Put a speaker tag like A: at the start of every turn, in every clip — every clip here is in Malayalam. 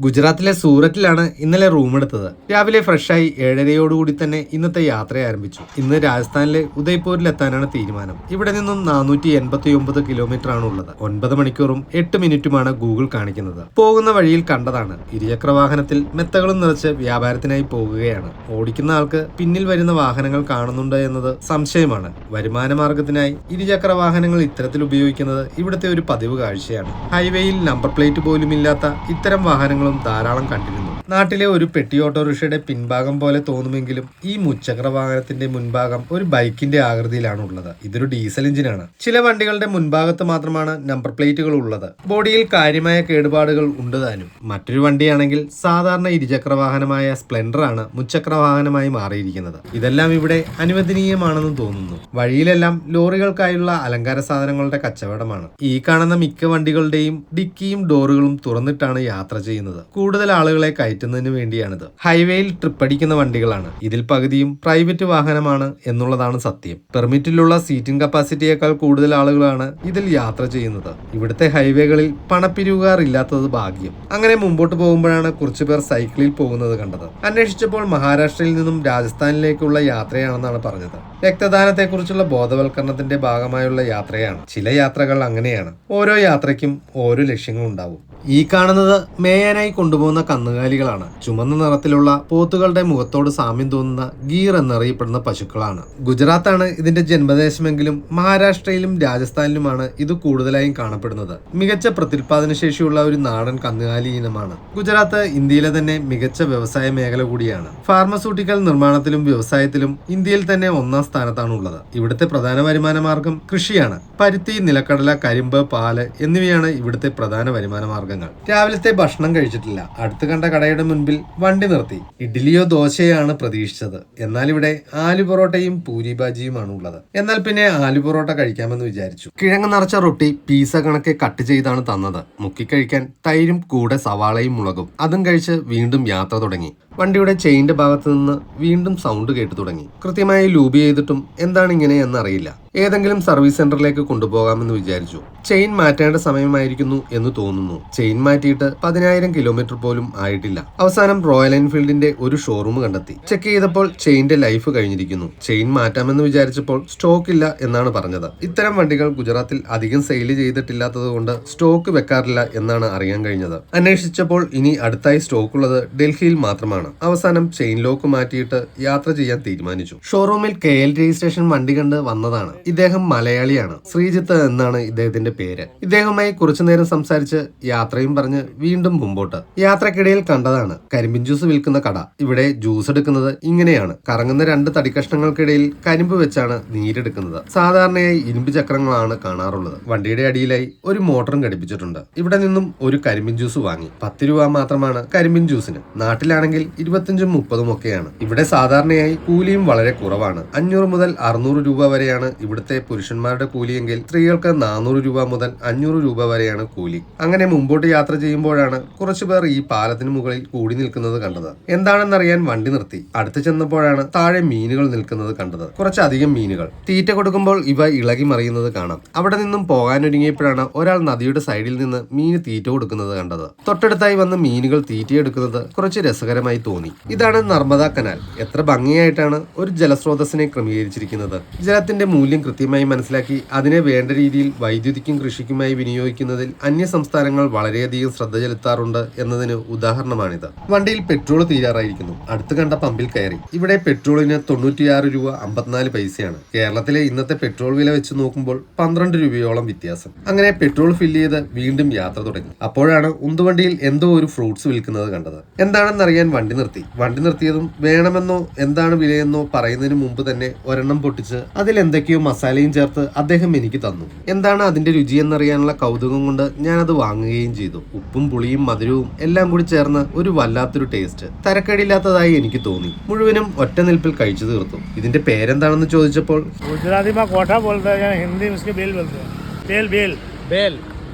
A: ഗുജറാത്തിലെ സൂററ്റിലാണ് ഇന്നലെ റൂം എടുത്തത്. രാവിലെ ഫ്രഷായി ഏഴരയോടുകൂടി തന്നെ ഇന്നത്തെ യാത്ര ആരംഭിച്ചു. ഇന്ന് രാജസ്ഥാനിലെ ഉദയ്പൂരിൽ എത്താനാണ് തീരുമാനം. ഇവിടെ നിന്നും നാനൂറ്റി എൺപത്തി ഒമ്പത് കിലോമീറ്റർ ആണ് ഉള്ളത്. ഒൻപത് മണിക്കൂറും എട്ട് മിനിറ്റുമാണ് ഗൂഗിൾ കാണിക്കുന്നത്. പോകുന്ന വഴിയിൽ കണ്ടതാണ്. ഇരുചക്ര വാഹനത്തിൽ മെത്തകളും നിറച്ച് വ്യാപാരത്തിനായി പോകുകയാണ്. ഓടിക്കുന്ന ആൾക്ക് പിന്നിൽ വരുന്ന വാഹനങ്ങൾ കാണുന്നുണ്ട് എന്നത് സംശയമാണ്. വരുമാന മാർഗത്തിനായി ഇരുചക്ര വാഹനങ്ങൾ ഇത്തരത്തിൽ ഉപയോഗിക്കുന്നത് ഇവിടുത്തെ ഒരു പതിവ് കാഴ്ചയാണ്. ഹൈവേയിൽ നമ്പർ പ്ലേറ്റ് പോലും ഇല്ലാത്ത ഇത്തരം വാഹനങ്ങളും ധാരാളം കണ്ടിരുന്നു. നാട്ടിലെ ഒരു പെട്ടി ഓട്ടോറിക്ഷയുടെ പിൻഭാഗം പോലെ തോന്നുമെങ്കിലും ഈ മുച്ചക്ര വാഹനത്തിന്റെ മുൻഭാഗം ഒരു ബൈക്കിന്റെ ആകൃതിയിലാണ് ഉള്ളത് ഇതൊരു ഡീസൽ എഞ്ചിനാണ്. ചില വണ്ടികളുടെ മുൻഭാഗത്ത് മാത്രമാണ് നമ്പർ പ്ലേറ്റുകൾ ഉള്ളത്. ബോഡിയിൽ കാര്യമായ കേടുപാടുകൾ ഉണ്ട് താനും മറ്റൊരു വണ്ടിയാണെങ്കിൽ സാധാരണ ഇരുചക്ര വാഹനമായ സ്പ്ലെൻഡർ ആണ് മുച്ചക്ര വാഹനമായി മാറിയിരിക്കുന്നത്. ഇതെല്ലാം ഇവിടെ അനുവദനീയമാണെന്ന് തോന്നുന്നു. വഴിയിലെല്ലാം ലോറികൾക്കായുള്ള അലങ്കാര സാധനങ്ങളുടെ കച്ചവടമാണ്. ഈ കാണുന്ന മിക്ക വണ്ടികളുടെയും ഡിക്കിയും ഡോറുകളും തുറന്നിട്ടാണ് യാത്ര ചെയ്യുന്നത്. കൂടുതൽ ആളുകളെ കയറ്റുന്നതിന് വേണ്ടിയാണിത്. ഹൈവേയിൽ ട്രിപ്പ് അടിക്കുന്ന വണ്ടികളാണ്. ഇതിൽ പകുതിയും പ്രൈവറ്റ് വാഹനമാണ് എന്നുള്ളതാണ് സത്യം. പെർമിറ്റിലുള്ള സീറ്റിംഗ് കപ്പാസിറ്റിയേക്കാൾ കൂടുതൽ ആളുകളാണ് ഇതിൽ യാത്ര ചെയ്യുന്നത്. ഇവിടുത്തെ ഹൈവേകളിൽ പണപ്പിരിവുകാർ ഇല്ലാത്തത് ഭാഗ്യം. അങ്ങനെ മുമ്പോട്ട് പോകുമ്പോഴാണ് കുറച്ചുപേർ സൈക്കിളിൽ പോകുന്നത് കണ്ടത്. അന്വേഷിച്ചപ്പോൾ മഹാരാഷ്ട്രയിൽ നിന്നും രാജസ്ഥാനിലേക്കുള്ള യാത്രയാണെന്നാണ് പറഞ്ഞത്. രക്തദാനത്തെക്കുറിച്ചുള്ള ബോധവൽക്കരണത്തിന്റെ ഭാഗമായുള്ള യാത്രയാണ്. ചില യാത്രകൾ അങ്ങനെയാണ്. ഓരോ യാത്രയ്ക്കും ഓരോ ലക്ഷ്യങ്ങളുണ്ടാവും. ഈ കാണുന്നത് മേയാനായി കൊണ്ടുപോകുന്ന കന്നുകാലികളാണ്. ചുമന്ന നിറത്തിലുള്ള പോത്തുകളുടെ മുഖത്തോട് സാമ്യം തോന്നുന്ന ഗീർ എന്നറിയപ്പെടുന്ന പശുക്കളാണ്. ഗുജറാത്താണ് ഇതിന്റെ ജന്മദേശമെങ്കിലും മഹാരാഷ്ട്രയിലും രാജസ്ഥാനിലുമാണ് ഇത് കൂടുതലായും കാണപ്പെടുന്നത്. മികച്ച പ്രത്യുൽപാദന ശേഷിയുള്ള ഒരു നാടൻ കന്നുകാലി ഇനമാണ്. ഗുജറാത്ത് ഇന്ത്യയിലെ തന്നെ മികച്ച വ്യവസായ മേഖല കൂടിയാണ്. ഫാർമസ്യൂട്ടിക്കൽ നിർമ്മാണത്തിലും വ്യവസായത്തിലും ഇന്ത്യയിൽ തന്നെ ഒന്നാം സ്ഥാനത്താണ് ഉള്ളത് ഇവിടുത്തെ പ്രധാന വരുമാന മാർഗം കൃഷിയാണ്. പരുത്തി നിലക്കടല കരിമ്പ് പാൽ എന്നിവയാണ് ഇവിടുത്തെ പ്രധാന വരുമാന മാർഗങ്ങൾ രാവിലത്തെ ഭക്ഷണം കഴിച്ചിട്ടില്ല. അടുത്ത് കണ്ട കടയുടെ മുൻപിൽ വണ്ടി നിർത്തി. ഇഡ്ഡലിയോ ദോശയാണ് പ്രതീക്ഷിച്ചത്. എന്നാൽ ഇവിടെ ആലു പൊറോട്ടയും പൂരി ബാജിയുമാണ് ഉള്ളത്. എന്നാൽ പിന്നെ ആലു പൊറോട്ട കഴിക്കാമെന്ന് വിചാരിച്ചു. കിഴങ്ങ് നിറച്ച റൊട്ടി പീസ കണക്കെ കട്ട് ചെയ്താണ് തന്നത്. മുക്കി കഴിക്കാൻ തൈരും കൂടെ സവാളയും മുളകും. അതും കഴിച്ച് വീണ്ടും യാത്ര തുടങ്ങി. വണ്ടിയുടെ ചെയിന്റെ ഭാഗത്ത് നിന്ന് വീണ്ടും സൗണ്ട് കേട്ടു തുടങ്ങി. കൃത്യമായി ലൂബി ചെയ്തിട്ടും എന്താണ് ഇങ്ങനെ എന്നറിയില്ല. ഏതെങ്കിലും സർവീസ് സെന്ററിലേക്ക് കൊണ്ടുപോകാമെന്ന് വിചാരിച്ചു. ചെയിൻ മാറ്റേണ്ട സമയമായിരിക്കുന്നു എന്ന് തോന്നുന്നു. ചെയിൻ മാറ്റിയിട്ട് പതിനായിരം കിലോമീറ്റർ പോലും ആയിട്ടില്ല. അവസാനം റോയൽ എൻഫീൽഡിന്റെ ഒരു ഷോറൂം കണ്ടെത്തി. ചെക്ക് ചെയ്തപ്പോൾ ചെയിന്റെ ലൈഫ് കഴിഞ്ഞിരിക്കുന്നു. ചെയിൻ മാറ്റാമെന്ന് വിചാരിച്ചപ്പോൾ സ്റ്റോക്ക് ഇല്ല എന്നാണ് പറഞ്ഞത്. ഇത്തരം വണ്ടികൾ ഗുജറാത്തിൽ അധികം സെയിൽ ചെയ്തിട്ടില്ലാത്തത് കൊണ്ട് സ്റ്റോക്ക് വെക്കാറില്ല എന്നാണ് അറിയാൻ കഴിഞ്ഞത്. അന്വേഷിച്ചപ്പോൾ ഇനി അടുത്തായി സ്റ്റോക്ക് ഉള്ളത് ഡൽഹിയിൽ മാത്രമാണ്. അവസാനം ചെയിൻ ലോക്ക് മാറ്റിയിട്ട് യാത്ര ചെയ്യാൻ തീരുമാനിച്ചു. ഷോറൂമിൽ കെ എൽ രജിസ്ട്രേഷൻ വണ്ടി കണ്ട് വന്നതാണ്. ഇദ്ദേഹം മലയാളിയാണ്. ശ്രീജിത്ത് എന്നാണ് ഇദ്ദേഹത്തിന്റെ പേര്. ഇദ്ദേഹവുമായി കുറച്ചു നേരം സംസാരിച്ച് യാത്രയും പറഞ്ഞ് വീണ്ടും മുമ്പോട്ട്. യാത്രക്കിടയിൽ കണ്ടതാണ്. കരിമ്പിൻ ജ്യൂസ് വിൽക്കുന്ന കട. ഇവിടെ ജ്യൂസ് എടുക്കുന്നത് ഇങ്ങനെയാണ്. കറങ്ങുന്ന രണ്ട് തടിക്കഷ്ണങ്ങൾക്കിടയിൽ കരിമ്പ് വെച്ചാണ് നീരെടുക്കുന്നത്. സാധാരണയായി ഇരുമ്പ് ചക്രങ്ങളാണ് കാണാറുള്ളത്. വണ്ടിയുടെ അടിയിലായി ഒരു മോട്ടറും ഘടിപ്പിച്ചിട്ടുണ്ട്. ഇവിടെ നിന്നും ഒരു കരിമ്പിൻ ജ്യൂസ് വാങ്ങി. പത്ത് രൂപ മാത്രമാണ് കരിമ്പിൻ ജ്യൂസിന്. നാട്ടിലാണെങ്കിൽ ഇരുപത്തിയഞ്ചും മുപ്പതും ഒക്കെയാണ്. ഇവിടെ സാധാരണയായി കൂലിയും വളരെ കുറവാണ്. അഞ്ഞൂറ് മുതൽ അറുന്നൂറ് രൂപ വരെയാണ് ഇവിടുത്തെ പുരുഷന്മാരുടെ കൂലിയെങ്കിൽ സ്ത്രീകൾക്ക് നാനൂറ് രൂപ മുതൽ അഞ്ഞൂറ് രൂപ വരെയാണ് കൂലി. അങ്ങനെ മുമ്പോട്ട് യാത്ര ചെയ്യുമ്പോഴാണ് കുറച്ചുപേർ ഈ പാലത്തിന് മുകളിൽ കൂടി നിൽക്കുന്നത് കണ്ടത്. എന്താണെന്നറിയാൻ വണ്ടി നിർത്തി. അടുത്ത് ചെന്നപ്പോഴാണ് താഴെ മീനുകൾ നിൽക്കുന്നത് കണ്ടത്. കുറച്ചധികം മീനുകൾ. തീറ്റ കൊടുക്കുമ്പോൾ ഇവ ഇളകി മറിയുന്നത് കാണാം. അവിടെ നിന്നും പോകാനൊരുങ്ങിയപ്പോഴാണ് ഒരാൾ നദിയുടെ സൈഡിൽ നിന്ന് മീന് തീറ്റ കൊടുക്കുന്നത് കണ്ടത്. തൊട്ടടുത്തായി വന്ന് മീനുകൾ തീറ്റയെടുക്കുന്നത് കുറച്ച് രസകരമായി തോന്നി. ഇതാണ് നർമ്മദ കനാൽ. എത്ര ഭംഗിയായിട്ടാണ് ഒരു ജലസ്രോതസ്സിനെ ക്രമീകരിച്ചിരിക്കുന്നത്. ജലത്തിന്റെ മൂല്യം കൃത്യമായി മനസ്സിലാക്കി അതിനെ വേണ്ട രീതിയിൽ വൈദ്യുതിക്കും കൃഷിക്കുമായി വിനിയോഗിക്കുന്നതിൽ അന്യ സംസ്ഥാനങ്ങൾ വളരെയധികം ശ്രദ്ധ ചെലുത്താറുണ്ട് എന്നതിന് ഉദാഹരണമാണിത്. വണ്ടിയിൽ പെട്രോൾ തീരാറായിരിക്കുന്നു. അടുത്ത് കണ്ട പമ്പിൽ കയറി. ഇവിടെ പെട്രോളിന് തൊണ്ണൂറ്റിയാറ് രൂപ അമ്പത്തിനാല് പൈസയാണ്. കേരളത്തിലെ ഇന്നത്തെ പെട്രോൾ വില വെച്ച് നോക്കുമ്പോൾ പന്ത്രണ്ട് രൂപയോളം വ്യത്യാസം. അങ്ങനെ പെട്രോൾ ഫില്ല് ചെയ്ത് വീണ്ടും യാത്ര തുടങ്ങി. അപ്പോഴാണ് ഉന്തുവണ്ടിയിൽ എന്തോ ഒരു ഫ്രൂട്ട്സ് വിൽക്കുന്നത് കണ്ടത്. എന്താണെന്നറിയാൻ വണ്ടി നിർത്തി. വണ്ടി നിർത്തിയതും വേണമെന്നോ എന്താണ് വിലയെന്നോ പറയുന്നതിന് മുമ്പ് തന്നെ ഒരെണ്ണം പൊട്ടിച്ച് അതിൽ എന്തൊക്കെയോ മസാലയും ചേർത്ത് അദ്ദേഹം എനിക്ക് തന്നു. എന്താണ് അതിന്റെ രുചി എന്നറിയാനുള്ള കൗതുകം കൊണ്ട് ഞാൻ അത് വാങ്ങുകയും ചെയ്തു. ഉപ്പും പുളിയും മധുരവും എല്ലാം കൂടി ചേർന്ന് ഒരു വല്ലാത്തൊരു ടേസ്റ്റ് തരക്കേടില്ലാത്തതായി എനിക്ക് തോന്നി. മുഴുവനും ഒറ്റ നിൽപ്പിൽ കഴിച്ചു തീർത്തു. ഇതിന്റെ പേരെന്താണെന്ന് ചോദിച്ചപ്പോൾ? ഗുജറാത്തി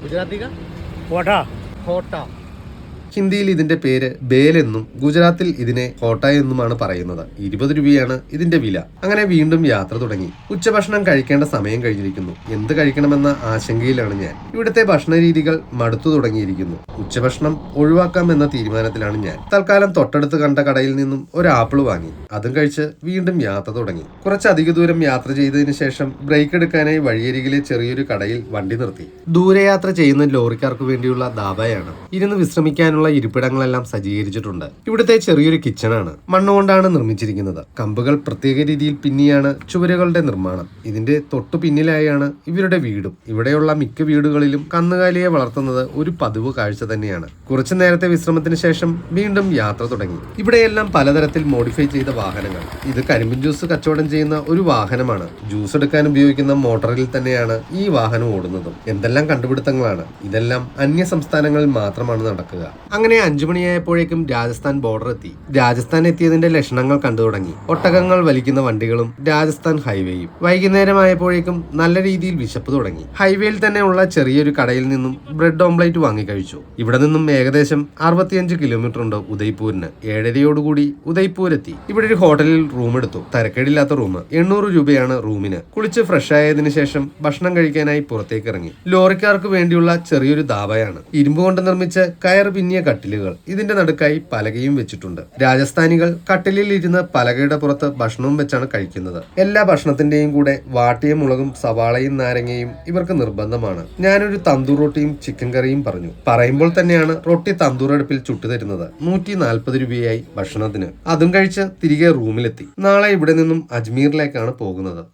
A: ഗുജറാത്തി
B: കോട്ട.
A: കോട്ട. ഹിന്ദിയിൽ ഇതിന്റെ പേര് ബേലെന്നും ഗുജറാത്തിൽ ഇതിനെ കോട്ട എന്നുമാണ് പറയുന്നത്. ഇരുപത് രൂപയാണ് ഇതിന്റെ വില. അങ്ങനെ വീണ്ടും യാത്ര തുടങ്ങി. ഉച്ചഭക്ഷണം കഴിക്കേണ്ട സമയം കഴിഞ്ഞിരിക്കുന്നു. എന്ത് കഴിക്കണമെന്ന ആശങ്കയിലാണ് ഞാൻ. ഇവിടുത്തെ ഭക്ഷണ രീതികൾ മടുത്തു തുടങ്ങിയിരിക്കുന്നു. ഉച്ചഭക്ഷണം ഒഴിവാക്കാം എന്ന തീരുമാനത്തിലാണ് ഞാൻ. തൽക്കാലം തൊട്ടടുത്ത് കണ്ട കടയിൽ നിന്നും ഒരു ആപ്പിൾ വാങ്ങി. അതും കഴിച്ച് വീണ്ടും യാത്ര തുടങ്ങി. കുറച്ചധിക ദൂരം യാത്ര ചെയ്തതിന് ശേഷം ബ്രേക്ക് എടുക്കാനായി വഴിയരികിലെ ചെറിയൊരു കടയിൽ വണ്ടി നിർത്തി. ദൂരയാത്ര ചെയ്യുന്ന ലോറിക്കാർക്ക് വേണ്ടിയുള്ള ദാബയാണ് ഇരുന്ന് വിശ്രമിക്കാനുള്ള ഇരിപ്പിടങ്ങളെല്ലാം സജ്ജീകരിച്ചിട്ടുണ്ട്. ഇവിടുത്തെ ചെറിയൊരു കിച്ചണാണ്. മണ്ണുകൊണ്ടാണ് നിർമ്മിച്ചിരിക്കുന്നത്. കമ്പുകൾ പ്രത്യേക രീതിയിൽ പിന്നിയാണ് ചുവരുകളുടെ നിർമ്മാണം. ഇതിന്റെ തൊട്ടു പിന്നിലായാണ് ഇവരുടെ വീടും. ഇവിടെയുള്ള മിക്ക വീടുകളിലും കന്നുകാലിയെ വളർത്തുന്നത് ഒരു പതിവ് കാഴ്ച തന്നെയാണ്. കുറച്ചു നേരത്തെ വിശ്രമത്തിന് ശേഷം വീണ്ടും യാത്ര തുടങ്ങി. ഇവിടെയെല്ലാം പലതരത്തിൽ മോഡിഫൈ ചെയ്ത വാഹനങ്ങൾ. ഇത് കരിമ്പിൻ ജ്യൂസ് കച്ചവടം ചെയ്യുന്ന ഒരു വാഹനമാണ്. ജ്യൂസ് എടുക്കാൻ ഉപയോഗിക്കുന്ന മോട്ടറിൽ തന്നെയാണ് ഈ വാഹനം ഓടുന്നതും. എന്തെല്ലാം കണ്ടുപിടുത്തങ്ങളാണ്. ഇതെല്ലാം അന്യ സംസ്ഥാനങ്ങളിൽ മാത്രമാണ് നടക്കുക. അങ്ങനെ അഞ്ചു മണിയായപ്പോഴേക്കും രാജസ്ഥാൻ ബോർഡർ എത്തി. രാജസ്ഥാൻ എത്തിയതിന്റെ ലക്ഷണങ്ങൾ കണ്ടു തുടങ്ങി. ഒട്ടകങ്ങൾ വലിക്കുന്ന വണ്ടികളും രാജസ്ഥാൻ ഹൈവേയും വൈകുന്നേരമായപ്പോഴേക്കും നല്ല രീതിയിൽ വിശപ്പ് തുടങ്ങി. ഹൈവേയിൽ തന്നെ ഉള്ള ചെറിയൊരു കടയിൽ നിന്നും ബ്രെഡ് ഓംപ്ലേറ്റ് വാങ്ങി കഴിച്ചു. ഇവിടെ നിന്നും ഏകദേശം അറുപത്തിയഞ്ച് കിലോമീറ്റർ ഉണ്ട് ഉദയ്പൂരിന്. ഏഴരയോടുകൂടി ഉദയ്പൂർ എത്തി ഇവിടെ ഒരു ഹോട്ടലിൽ റൂം എടുത്തു. തരക്കേടില്ലാത്ത റൂം എണ്ണൂറ് രൂപയാണ് റൂമിന് കുളിച്ച് ഫ്രഷ് ആയതിനു ശേഷം ഭക്ഷണം കഴിക്കാനായി പുറത്തേക്ക് ഇറങ്ങി. ലോറിക്കാർക്ക് വേണ്ടിയുള്ള ചെറിയൊരു ദാബയാണ് ഇരുമ്പ് കൊണ്ട് നിർമ്മിച്ച കയർ പിന്നിയ കട്ടിലുകൾ ഇതിന്റെ നടുക്കായി പലകയും വെച്ചിട്ടുണ്ട്. രാജസ്ഥാനികൾ കട്ടിലിൽ ഇരുന്ന് പലകയുടെ പുറത്ത് ഭക്ഷണവും വെച്ചാണ് കഴിക്കുന്നത്. എല്ലാ ഭക്ഷണത്തിന്റെയും കൂടെ വാട്ടിയ മുളകും സവാളയും നാരങ്ങയും ഇവർക്ക് നിർബന്ധമാണ്. ഞാനൊരു തന്തൂർ റൊട്ടിയും ചിക്കൻ കറിയും പറഞ്ഞു. പറയുമ്പോൾ തന്നെയാണ് റൊട്ടി തന്തൂർ അടുപ്പിൽ ചുട്ടു തരുന്നത്. നൂറ്റി നാൽപ്പത് രൂപയായി ഭക്ഷണത്തിന്. അതും കഴിച്ച് തിരികെ റൂമിലെത്തി. നാളെ ഇവിടെ നിന്നും അജ്മീറിലേക്കാണ് പോകുന്നത്.